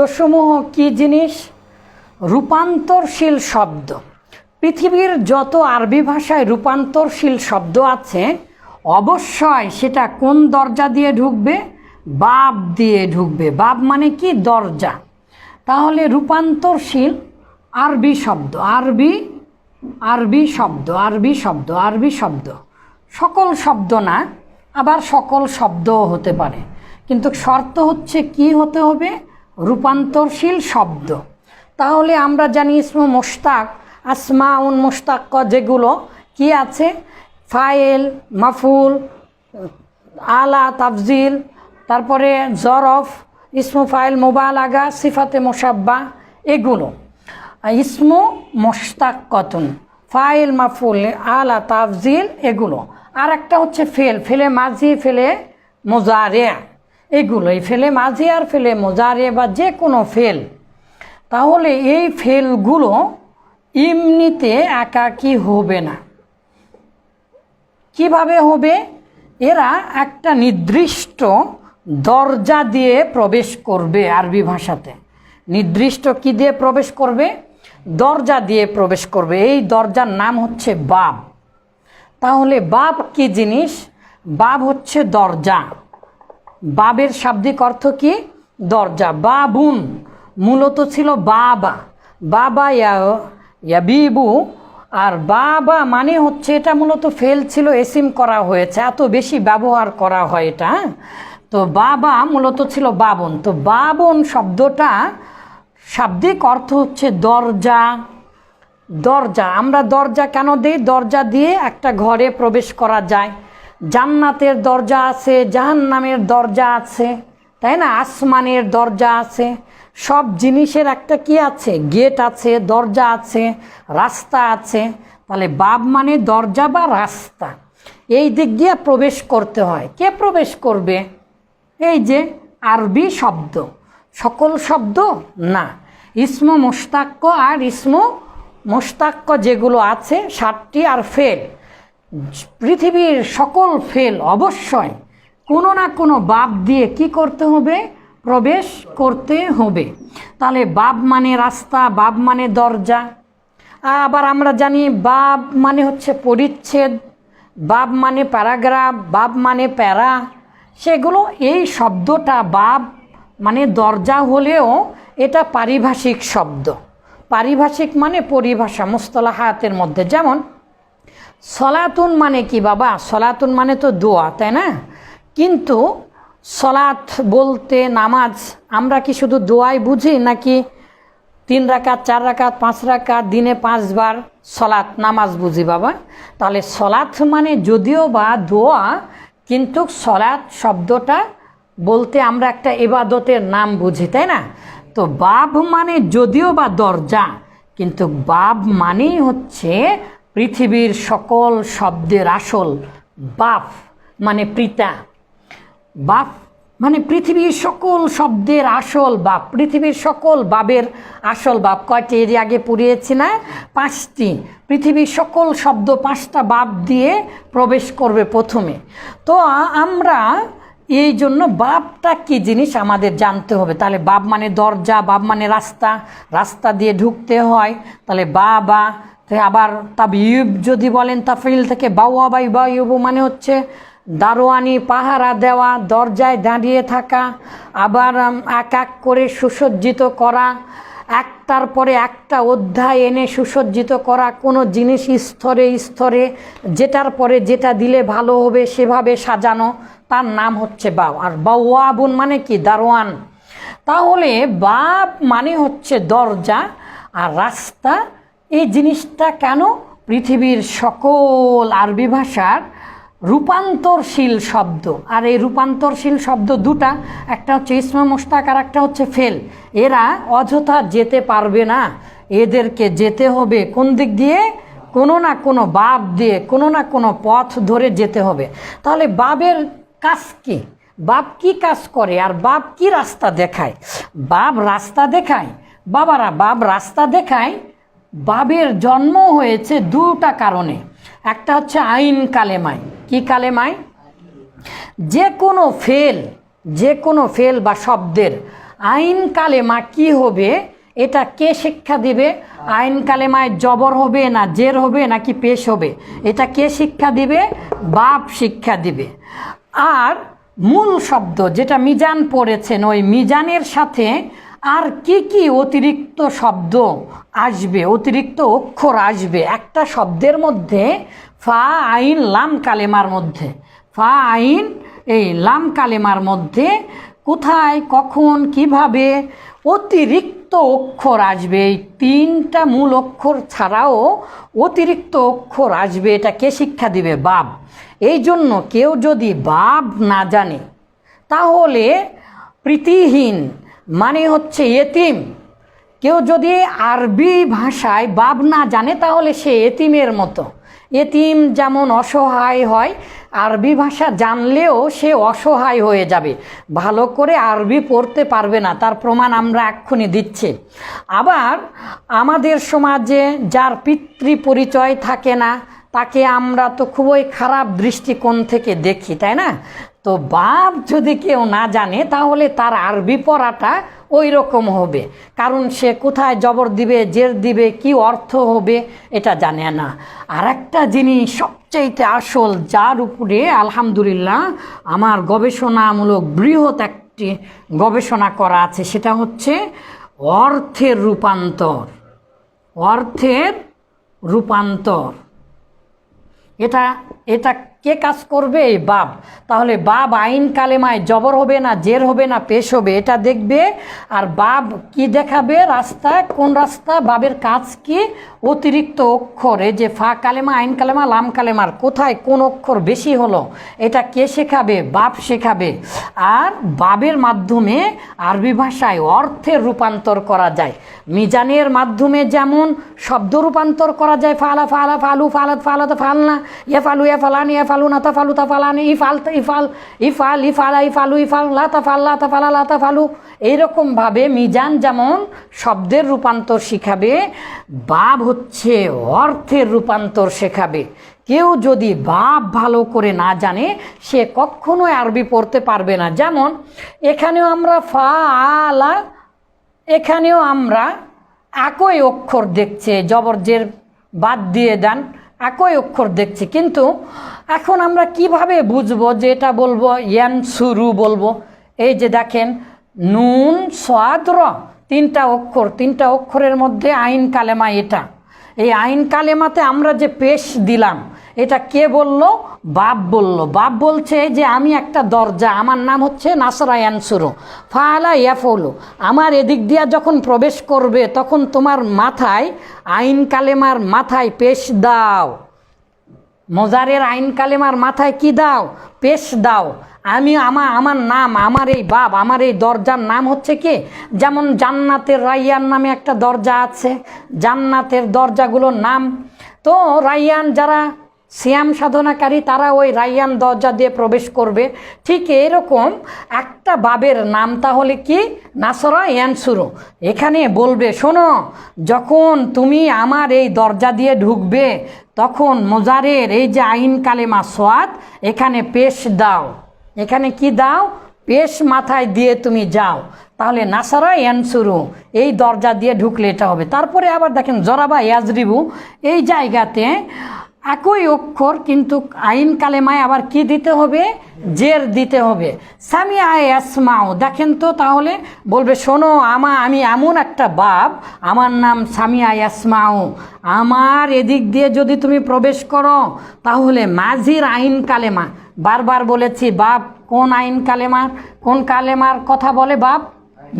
শব্দসমূহ কি জিনিস? রূপান্তরশীল শব্দ। পৃথিবীর যত আরবি ভাষায় রূপান্তরশীল শব্দ আছে, অবশ্যই সেটা কোন দরজা দিয়ে ঢুকবে? বাব দিয়ে ঢুকবে। বাব মানে কি? দরজা। তাহলে রূপান্তরশীল আরবি শব্দ। আরবি আরবি শব্দ আরবি শব্দ আরবি শব্দ। সকল শব্দ না, আবার সকল শব্দও হতে পারে। কিন্তু শর্ত হচ্ছে কি হতে হবে? রূপান্তরশীল শব্দ। তাহলে আমরা জানি ইসমু মোশতাক আসমা উন মোশতাক যেগুলো, কি আছে? ফাইল, মাফুল, আলা, তাফজিল, তারপরে জরফ, ইসমু ফাইল মোবাইল আগা সিফাতে মোসাব্বা এগুলো। ইসমু মোশতাক কতন, ফাইল, মাফুল, আলা, তাফজিল, এগুলো। আর একটা হচ্ছে ফেল, ফেলে মাঝি, ফেলে মোজারে এগুলোই ফেলে, মাঝি আর ফেলে মোজারে বা যে কোনো ফেল। তাহলে এই ফেলগুলো এমনিতে একাকী হবে না। কীভাবে হবে? এরা একটা নির্দিষ্ট দরজা দিয়ে প্রবেশ করবে আরবি ভাষাতে। নির্দিষ্ট কি দিয়ে প্রবেশ করবে? দরজা দিয়ে প্রবেশ করবে। এই দরজার নাম হচ্ছে বাব। তাহলে বাব কি জিনিস? বাব হচ্ছে দরজা। বাবের শাব্দিক অর্থ কি? দরজা। বাবুন। মূলত ছিল বাবা। বাবা ইয়া, ইয়াবিবু। আর বাবা মানে হচ্ছে এটা মূলত ফেল ছিল, এসিম করা হয়েছে। এত বেশি ব্যবহার করা হয় এটা হ্যাঁ? তো বাবা মূলত ছিল বাবন। তো বাবন শব্দটা শাব্দিক অর্থ হচ্ছে দরজা। দরজা। আমরা দরজা কেন দিই? দরজা দিয়ে একটা ঘরে প্রবেশ করা যায়। জান্নাতের দরজা আছে, জাহান্নামের দরজা আছে, তাই না? আসমানের দরজা আছে। সব জিনিসের একটা কি আছে? গেট আছে, দরজা আছে, রাস্তা আছে। তাহলে বাব মানে দরজা বা রাস্তা। এই দিক দিয়ে প্রবেশ করতে হয়। কে প্রবেশ করবে? এই যে আরবি শব্দ। সকল শব্দ? না। ইসমু মোস্তাক্য আর ইসমু মোস্তাক্য যেগুলো আছে, সাতটি আর ফেল। পৃথিবীর সকল ফেল অবশ্যই কোনো না কোনো বাপ দিয়ে কি করতে হবে? প্রবেশ করতে হবে। তাহলে বাপ মানে রাস্তা, বাপ মানে দরজা। আবার আমরা জানি বাপ মানে হচ্ছে পরিচ্ছেদ, বাপ মানে প্যারাগ্রাফ, বাপ মানে প্যারা। সেগুলো এই শব্দটা বাপ মানে দরজা হলেও এটা পারিভাষিক শব্দ। পারিভাষিক মানে পরিভাষা মুস্তলা মুস্তলাহাতের মধ্যে। যেমন সলাতুন মানে কি বাবা? সলাতুন মানে তো দোয়া, তাই না? কিন্তু সলাত বলতে নামাজ আমরা কি শুধু দোয়াই বুঝি নাকি তিন রাকাত, চার রাকাত, পাঁচ রাকাত, দিনে পাঁচবার সলাৎ, নামাজ বুঝি বাবা? তাহলে সলাৎ মানে যদিও বা দোয়া, কিন্তু সলাৎ শব্দটা বলতে আমরা একটা এবাদতের নাম বুঝি, তাই না? তো বাব মানে যদিও বা দরজা, কিন্তু বাব মানেই হচ্ছে পৃথিবীর সকল শব্দের আসল বাপ মানে পিতা বাপ মানে পৃথিবীর সকল শব্দের আসল বাপ পৃথিবীর সকল বাবের আসল বাপ কয়টি? এর আগে পুড়িয়েছি না? পাঁচটি। পৃথিবীর সকল শব্দ পাঁচটা বাপ দিয়ে প্রবেশ করবে প্রথমে। তো আমরা এই জন্য বাপটা কি জিনিস আমাদের জানতে হবে। তাহলে বাপ মানে দরজা বাপ মানে রাস্তা। রাস্তা দিয়ে ঢুকতে হয়। তাহলে বাবা আবার তাবিব যদি বলেন তাফিল থেকে বাউয়া বাই বায়ুবু মানে হচ্ছে দারোয়ানি পাহারা দেওয়া, দরজায় দাঁড়িয়ে থাকা, আবার এক এক করে সুসজ্জিত করা, একটার পরে একটা অধ্যায় এনে সুসজ্জিত করা, কোনো জিনিস স্তরে স্তরে যেটার পরে যেটা দিলে ভালো হবে সেভাবে সাজানো, তার নাম হচ্ছে বাব আর বাউয়াবুন মানে কি? দারোয়ান। তাহলে বাব মানে হচ্ছে দরজা, আর রাস্তা এই জিনিসটা কেন পৃথিবীর সকল আরবি ভাষার রূপান্তরশীল শব্দ? আর এই রূপান্তরশীল শব্দ দুটা, একটা হচ্ছে ইসমা মোস্তাক আর একটা হচ্ছে ফেল। এরা অযথা যেতে পারবে না। এদেরকে যেতে হবে কোন দিক দিয়ে? কোনো না কোনো বাপ দিয়ে, কোনো না কোনো পথ ধরে যেতে হবে। তাহলে বাবের কাজ কি? বাপ কি কাজ করে আর বাপ কি রাস্তা দেখায়? বাপ রাস্তা দেখায়। বাবারা বাপ রাস্তা দেখায় বাবের জন্ম হয়েছে দুটা কারণে। একটা হচ্ছে আইন কালেমায় কি কালেমায় যে কোনো ফেল, যে কোনো ফেল বা শব্দের আইন কালেমা কি হবে? এটা কে শিক্ষা দিবে? আইন কালেমায় জবর হবে না জের হবে নাকি পেশ হবে? এটা কে শিক্ষা দিবে? বাপ শিক্ষা দিবে। আর মূল শব্দ যেটা মিজান পড়েছেন, ওই মিজানের সাথে আর কি কি অতিরিক্ত শব্দ আসবে, অতিরিক্ত অক্ষর আসবে? একটা শব্দের মধ্যে ফা, আইন, লাম, কালেমার মধ্যে। ফা, আইন, এই লাম, কালেমার মধ্যে কোথায়, কখন, কীভাবে অতিরিক্ত অক্ষর আসবে? এই তিনটা মূল অক্ষর ছাড়াও অতিরিক্ত অক্ষর আসবে, এটা কে শিক্ষা দিবে? বাপ। এই জন্য কেউ যদি বাপ না জানে, তাহলে প্রীতিহীন মানে হচ্ছে এতিম। কেউ যদি আরবি ভাষায় বাব না জানে, তাহলে সে এতিমের মতো। এতিম যেমন অসহায় হয়, আরবি ভাষা জানলেও সে অসহায় হয়ে যাবে। ভালো করে আরবি পড়তে পারবে না, তার প্রমাণ আমরা এক্ষুনি দিচ্ছি। আবার আমাদের সমাজে যার পিতৃ পরিচয় থাকে না, তাকে আমরা তো খুবই খারাপ দৃষ্টিকোণ থেকে দেখি, তাই না? তো বাপ যদি কেউ না জানে, তাহলে তার আরবি পড়াটা ওই রকম হবে। কারণ সে কোথায় জবর দিবে, জের দিবে, কি অর্থ হবে, এটা জানে না। আর একটা জিনিস সবচাইতে আসল, যার উপরে আলহামদুলিল্লাহ আমার গবেষণামূলক বৃহৎ একটি গবেষণা করা আছে, সেটা হচ্ছে অর্থের রূপান্তর। অর্থের রূপান্তর। এটা এটা কে কাজ করবে? বাপ। তাহলে বাপ আইন কালেমায় জবর হবে না জের হবে না, পেশ হবে, এটা দেখবে। আর বাপ কি দেখাবে? রাস্তা, কোন রাস্তা? বাবের কাজ কি? অতিরিক্ত অক্ষর, এই যে ফা কালেমা, আইন কালেমা, লাম কালেমার কোথায় কোন অক্ষর বেশি হলো? এটা কে শেখাবে? বাপ শেখাবে। আর বাবের মাধ্যমে আরবি ভাষায় অর্থের রূপান্তর করা যায়। মিজানের মাধ্যমে যেমন শব্দ রূপান্তর করা যায়, ফালা ফালা, ফালু, ফালাত ফালাত, ফালনা ইয়া ফালু ইয়া ফালান ইয়া ফালু তা ফালানি ইফাল ইফাল ইফাল, ইফালা ইফালু ইফাল, লা তা ফাল লা তা ফালা লা তা ফালু এইরকমভাবে মিজান যেমন শব্দের রূপান্তর শিখাবে, বাব হচ্ছে অর্থের রূপান্তর শেখাবে। কেউ যদি বাপ ভালো করে না জানে, সে কখনোই আরবি পড়তে পারবে না। যেমন, এখানেও আমরা ফা আলা এখানেও আমরা একই অক্ষর দেখছে, জবরজের বাদ দিয়ে দেন। একই অক্ষর দেখছি, কিন্তু এখন আমরা কীভাবে বুঝব যে এটা বলব ইয়ান সুরু বলব? এই যে দেখেন, নুন সাদ র, তিনটা অক্ষর, তিনটা অক্ষরের মধ্যে আইন কালেমা এটা। এই আইন কালেমাতে আমরা যে পেশ দিলাম এটা কে বলল? বাপ বলল। বাপ বলছে যে, আমি একটা দরজা, আমার নাম হচ্ছে নাসরা ইয়ানসুরু। ফালা ইয়াফৌলু আমার এদিক দিয়া যখন প্রবেশ করবে, তখন তোমার মাথায় আইন কালেমার মাথায় পেশ দাও। মজারের আইন কালেমার মাথায় কি দাও? পেশ দাও। আমি আমার আমার নাম, আমার এই বাপ, আমার এই দরজার নাম হচ্ছে কি? যেমন জান্নাতের রাইয়ান নামে একটা দরজা আছে। জান্নাতের দরজাগুলোর নাম। তো রাইয়ান যারা সিয়াম সাধনাকারী তারা ওই রাইয়ান দরজা দিয়ে প্রবেশ করবে। ঠিক এরকম একটা বাবের নাম তাহলে কি? নাসরা ইয়ানসুরু। এখানে বলবে, শোনো, যখন তুমি আমার এই দরজা দিয়ে ঢুকবে, তখন মোজারের এই যে আইন কালেমা সোয়াদ, এখানে পেশ দাও। এখানে কি দাও? পেশ মাথায় দিয়ে তুমি যাও। তাহলে নাসারা ইয়ানসুরু, এই দরজা দিয়ে ঢুকলে এটা হবে। তারপরে আবার দেখেন, জরাবা ইয়াজরিবু, এই জায়গাতে একই অক্ষর, কিন্তু আইন কালেমায় আবার কি দিতে হবে? জের দিতে হবে। সামিয়া ইয়াসমাও দেখেন তো তাহলে, বলবে, শোনো, আমা, আমি এমন একটা বাপ, আমার নাম সামিয়া ইয়াসমাও আমার এদিক দিয়ে যদি তুমি প্রবেশ করো, তাহলে মাঝির আইন কালেমা। বারবার বলেছি, বাপ, কোন আইন কালেমার, কোন কালেমার কথা বলে বাপ?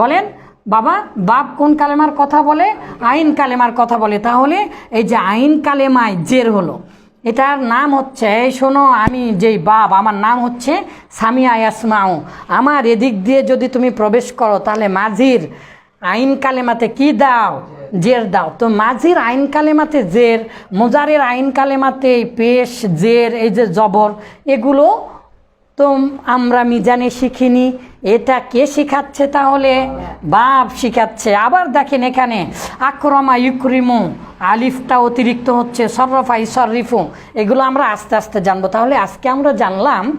বলেন। বাবা, বাপ কোন কালেমার কথা বলে? আইন কালেমার কথা বলে। তাহলে এই যে আইন কালেমায় জের হলো, এটার নাম হচ্ছে, এই শোনো, আমি যেই বাপ, আমার নাম হচ্ছে সামিয়া ইয়াসমাও আমার এদিক দিয়ে যদি তুমি প্রবেশ করো, তাহলে মাঝির আইন কালেমাতে কি দাও? জের দাও। তো মাঝির আইন কালেমাতে জের, মোজারের আইন কালেমাতে পেশ, জের, এই যে জবর, এগুলো তো আমরা মিজানে শিখিনি। এটা কে শিখাচ্ছে তাহলে? বাপ শিখাচ্ছে। আবার দেখেন এখানে, আক্রমা ইউক্রিমু, আলিফটা অতিরিক্ত হচ্ছে, সরফা ইসরিফু, এগুলো আমরা আস্তে আস্তে জানব। তাহলে আজকে আমরা জানলাম,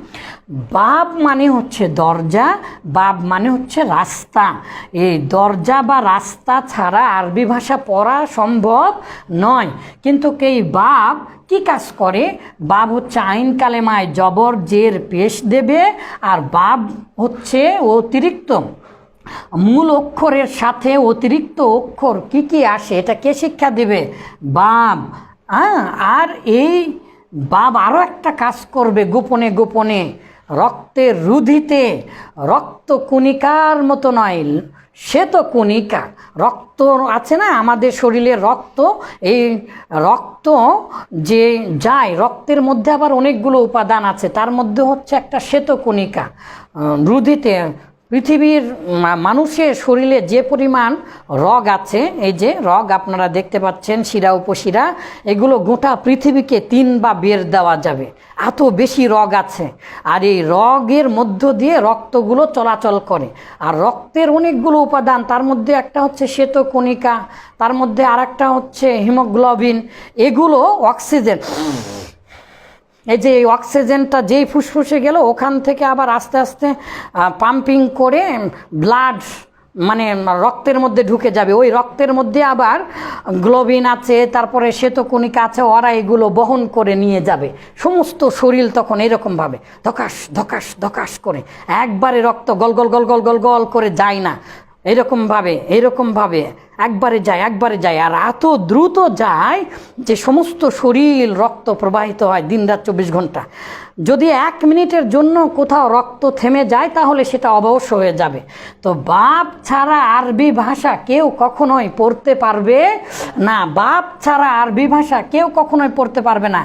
বাপ মানে হচ্ছে দরজা, বাপ মানে হচ্ছে রাস্তা। এই দরজা বা রাস্তা ছাড়া আরবি ভাষা পড়া সম্ভব নয়। কিন্তু এই বাপ কি কাজ করে? বাব হচ্ছে আইন কালেমায় জবর, জের, পেশ দেবে, আর বাব হচ্ছে অতিরিক্ত মূল অক্ষরের সাথে অতিরিক্ত অক্ষর কি কি আসে, এটা কে শিক্ষা দেবে? বাব হ্যাঁ আর এই বাব আরও একটা কাজ করবে গোপনে গোপনে। রক্তের রুধিতে, রক্ত কণিকার মতো নয়, সে তো কণিকা রক্ত আছে না আমাদের শরীরের রক্ত? এই রক্ত যে যায়, রক্তের মধ্যে আবার অনেকগুলো উপাদান আছে, তার মধ্যে হচ্ছে একটা শ্বেত কণিকা রুধিতে পৃথিবীর মানুষের শরীরে যে পরিমাণ রগ আছে, এই যে রগ আপনারা দেখতে পাচ্ছেন, শিরা, উপশিরা, এগুলো গোটা পৃথিবীকে তিন বা বের দেওয়া যাবে। এত বেশি রগ আছে। আর এই রগের মধ্য দিয়ে রক্তগুলো চলাচল করে। আর রক্তের অনেকগুলো উপাদান, তার মধ্যে একটা হচ্ছে শ্বেত কণিকা তার মধ্যে আর হচ্ছে হিমোগ্লোবিন, এগুলো অক্সিজেন। এই যে এই অক্সিজেনটা যেই ফুসফুসে গেল, ওখান থেকে আবার আস্তে আস্তে পাম্পিং করে ব্লাড মানে রক্তের মধ্যে ঢুকে যাবে। ওই রক্তের মধ্যে আবার গ্লোবিন আছে, তারপরে শ্বেতকণিকা আছে, ওরা এগুলো বহন করে নিয়ে যাবে। সমস্ত শরীর তখন এরকমভাবে ধকাস ধকাস ধকাস করে। একবারে রক্ত গল গল গল গল গল গল করে যায় না। এরকমভাবে এরকমভাবে একবারে যায় একবারে যায়, আর এত দ্রুত যায় যে সমস্ত শরীর রক্ত প্রবাহিত হয় দিন রাত চব্বিশ ঘণ্টা। যদি এক মিনিটের জন্য কোথাও রক্ত থেমে যায়, তাহলে সেটা অবশ্য হয়ে যাবে। তো বাপ ছাড়া আরবি ভাষা কেউ কখনোই পড়তে পারবে না। বাপ ছাড়া আরবি ভাষা কেউ কখনোই পড়তে পারবে না।